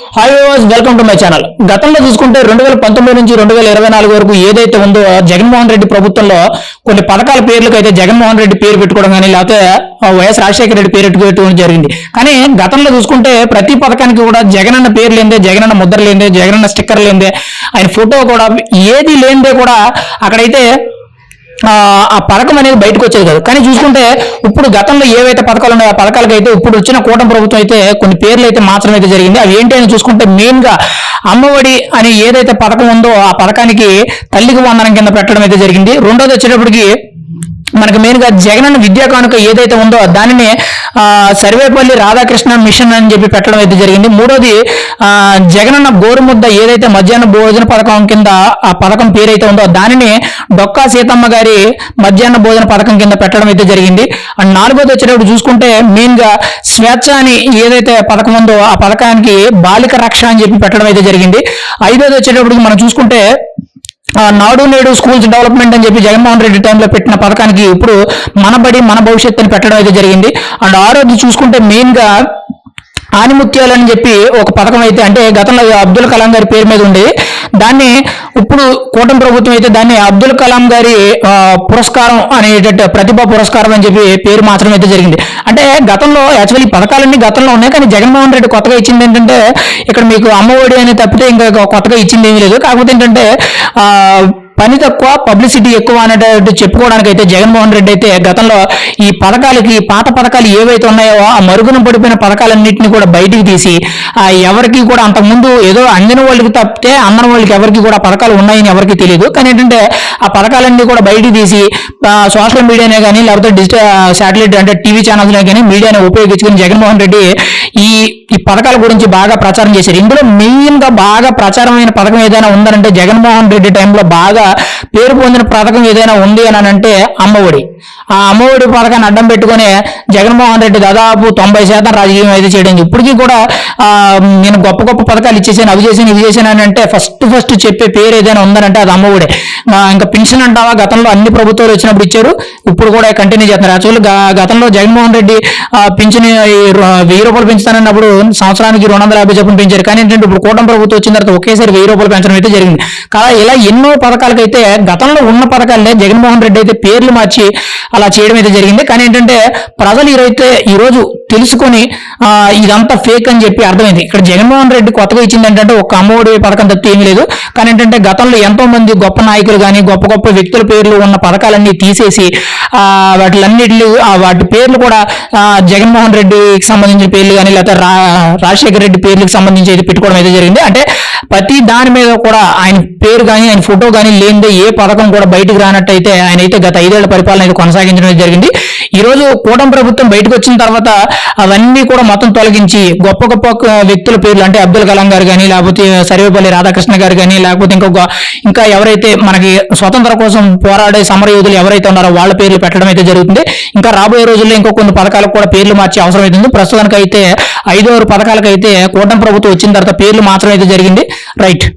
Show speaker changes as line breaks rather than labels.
Hi viewers welcome to my channel గతంలో చూసుకుంటే రెండు వేల పంతొమ్మిది నుంచి రెండు వేల ఇరవై నాలుగు వరకు ఏదైతే ఉందో జగన్మోహన్ రెడ్డి ప్రభుత్వంలో కొన్ని పథకాల పేర్లకు అయితే జగన్మోహన్ రెడ్డి పేరు పెట్టుకోవడం కానీ లేకపోతే వైఎస్ రాజశేఖర రెడ్డి పేరు పెట్టుకోవడం జరిగింది. కానీ గతంలో చూసుకుంటే ప్రతి పథకానికి కూడా జగన్ అన్న పేరు లేదే అన్న ముద్ర లేదే జగనన్న స్టిక్కర్ లేదే ఆయన ఫోటో కూడా ఏది లేనిదే కూడా అక్కడైతే ఆ పథకం అనేది బయటకు వచ్చేది కాదు. కానీ చూసుకుంటే ఇప్పుడు గతంలో ఏవైతే పథకాలు ఉన్నాయో ఆ పథకాలకు అయితే ఇప్పుడు వచ్చిన కూటమి ప్రభుత్వం అయితే కొన్ని పేర్లు అయితే మాత్రం అయితే జరిగింది. అవి ఏంటి అని చూసుకుంటే మెయిన్గా అమ్మఒడి అని ఏదైతే పథకం ఉందో ఆ పథకానికి తల్లికి వందనం కింద పెట్టడం అయితే జరిగింది. రెండోది వచ్చేటప్పటికి మనకి మెయిన్గా జగనన్న విద్యా కానుక ఏదైతే ఉందో దానిని సర్వేపల్లి రాధాకృష్ణ మిషన్ అని చెప్పి పెట్టడం అయితే జరిగింది. మూడోది జగనన్న గోరుముద్ద ఏదైతే మధ్యాహ్న భోజన పథకం కింద ఆ పథకం పేరైతే ఉందో దానిని డొక్కా సీతమ్మ గారి మధ్యాహ్న భోజన పథకం కింద పెట్టడం అయితే జరిగింది. అండ్ నాలుగోది వచ్చేటప్పుడు చూసుకుంటే మెయిన్గా స్వేచ్ఛ అని ఏదైతే పథకం ఉందో ఆ పథకానికి బాలిక రక్ష అని చెప్పి పెట్టడం అయితే జరిగింది. ఐదోది వచ్చేటప్పటికి మనం చూసుకుంటే నాడు నేడు స్కూల్స్ డెవలప్మెంట్ అని చెప్పి జగన్మోహన్ రెడ్డి టైంలో పెట్టిన పథకానికి ఇప్పుడు మన బడి మన భవిష్యత్తు అని పెట్టడం అయితే జరిగింది. అండ్ ఆరోది చూసుకుంటే మెయిన్గా ఆనిముత్యాలు అని చెప్పి ఒక పథకం అయితే అంటే గతంలో అబ్దుల్ కలాం గారి పేరు మీద ఉంది దాన్ని ఇప్పుడు కూటమి ప్రభుత్వం అయితే దాన్ని అబ్దుల్ కలాం గారి పురస్కారం అనేటట్టు ప్రతిభా పురస్కారం అని చెప్పి పేరు మార్చడం అయితే జరిగింది. అంటే గతంలో యాక్చువల్లీ ఈ పథకాలన్నీ గతంలో ఉన్నాయి కానీ జగన్మోహన్ రెడ్డి కొత్తగా ఇచ్చింది ఏంటంటే ఇక్కడ మీకు అమ్మఒడి అని తప్పితే ఇంకా కొత్తగా ఇచ్చింది ఏమీ లేదు. కాకపోతే ఏంటంటే పని తక్కువ పబ్లిసిటీ ఎక్కువ అనేటట్టు చెప్పుకోవడానికి అయితే జగన్మోహన్ రెడ్డి అయితే గతంలో ఈ పథకాలకి పాత పథకాలు ఏవైతే ఉన్నాయో ఆ మరుగున పడిపోయిన పథకాలన్నింటినీ కూడా బయటికి తీసి ఆ ఎవరికి కూడా అంతకుముందు ఏదో అందిన వాళ్ళకి తప్పితే అందన వాళ్ళకి ఎవరికి కూడా పథకాలు ఉన్నాయని ఎవరికి తెలియదు కానీ ఏంటంటే ఆ పథకాలన్నీ కూడా బయటికి తీసి సోషల్ మీడియానే కానీ లేకపోతే డిజిటల్ శాటిలైట్ అంటే టీవీ ఛానల్స్ కానీ మీడియాని ఉపయోగించుకుని జగన్మోహన్ రెడ్డి ఈ ఈ పథకాల గురించి బాగా ప్రచారం చేశారు. ఇందులో మెయిన్గా బాగా ప్రచారమైన పథకం ఏదైనా ఉందనంటే జగన్మోహన్ రెడ్డి టైంలో బాగా పేరు పొందిన పథకం ఏదైనా ఉంది అని అంటే అమ్మఒడి. ఆ అమ్మఒడి పథకాన్ని అడ్డం పెట్టుకుని జగన్మోహన్ రెడ్డి దాదాపు తొంభై శాతం రాజకీయం అయితే చేయడం ఇప్పటికీ కూడా నేను గొప్ప గొప్ప పథకాలు ఇచ్చేసాను అవి చేసాను ఇవి చేశాను అని అంటే ఫస్ట్ ఫస్ట్ చెప్పే పేరు ఏదైనా ఉందనంటే అది అమ్మఒడే. ఆ, ఇంకా పెన్షన్ అంటావా? గతంలో అన్ని ప్రభుత్వాలు వచ్చినప్పుడు ఇచ్చారు. ఇప్పుడు కూడా కంటిన్యూ చేస్తున్నారు. యాక్చువల్లీ గతంలో జగన్మోహన్ రెడ్డి ఆ, వెయ్యి రూపాయలు పెంచుతానన్నప్పుడు సంవత్సరానికి రెండు వందల యాభై చొప్పున పెంచారు. కానీ ఏంటంటే ఇప్పుడు కూటమి ప్రభుత్వం వచ్చిన తర్వాత ఒకేసారి వెయ్యి రూపాయలు పెంచడం అయితే జరిగింది. కదా ఇలా ఎన్నో పథకాలకైతే గతంలో ఉన్న పథకాలనే జగన్మోహన్ రెడ్డి అయితే పేర్లు మార్చి అలా చేయడం అయితే జరిగింది. కానీ ఏంటంటే ప్రజలు ఈరోజైతే ఈ రోజు తెలుసుకొని ఇదంతా ఫేక్ అని చెప్పి అర్థమైంది. ఇక్కడ జగన్మోహన్ రెడ్డి కొత్తగా ఇచ్చింది ఏంటంటే ఒక అమ్మఒడి పథకం తప్పితే ఏమీ లేదు. కానీ ఏంటంటే గతంలో ఎంతో మంది గొప్ప నాయకులు కానీ గొప్ప గొప్ప వ్యక్తుల పేర్లు ఉన్న పథకాలన్నీ తీసేసి ఆ వాటిలన్నిటి వాటి పేర్లు కూడా జగన్మోహన్ రెడ్డికి సంబంధించిన పేర్లు కానీ లేకపోతే రా రాజశేఖర రెడ్డి పేర్లకు సంబంధించి అయితే పెట్టుకోవడం అయితే జరిగింది. అంటే ప్రతి దాని మీద కూడా ఆయన పేరు కానీ ఆయన ఫోటో కానీ లేనిదే ఏ పథకం కూడా బయటకు రానట్టయితే ఆయన అయితే గత ఐదేళ్ళ పరిపాలన అయితే కొనసాగించడం జరిగింది. ఈ రోజు కూటమి ప్రభుత్వం బయటకు వచ్చిన తర్వాత అవన్నీ కూడా మొత్తం తొలగించి గొప్ప గొప్ప వ్యక్తుల పేర్లు అంటే అబ్దుల్ కలాం గారు కానీ లేకపోతే సర్వేపల్లి రాధాకృష్ణ గారు కానీ లేకపోతే ఇంకొక ఇంకా ఎవరైతే మనకి స్వతంత్ర కోసం పోరాడే సమరయోధులు ఎవరైతే ఉన్నారో వాళ్ళ పేర్లు పెట్టడం అయితే జరుగుతుంది. ఇంకా రాబోయే రోజుల్లో ఇంకో కొన్ని పథకాలకు కూడా పేర్లు మార్చే అవసరం అవుతుంది ప్రస్తుతానికి అయితే ఐదో పథకాలకైతే కూటమి ప్రభుత్వం వచ్చిన తర్వాత పేర్లు మాత్రం అయితే జరిగింది. రైట్.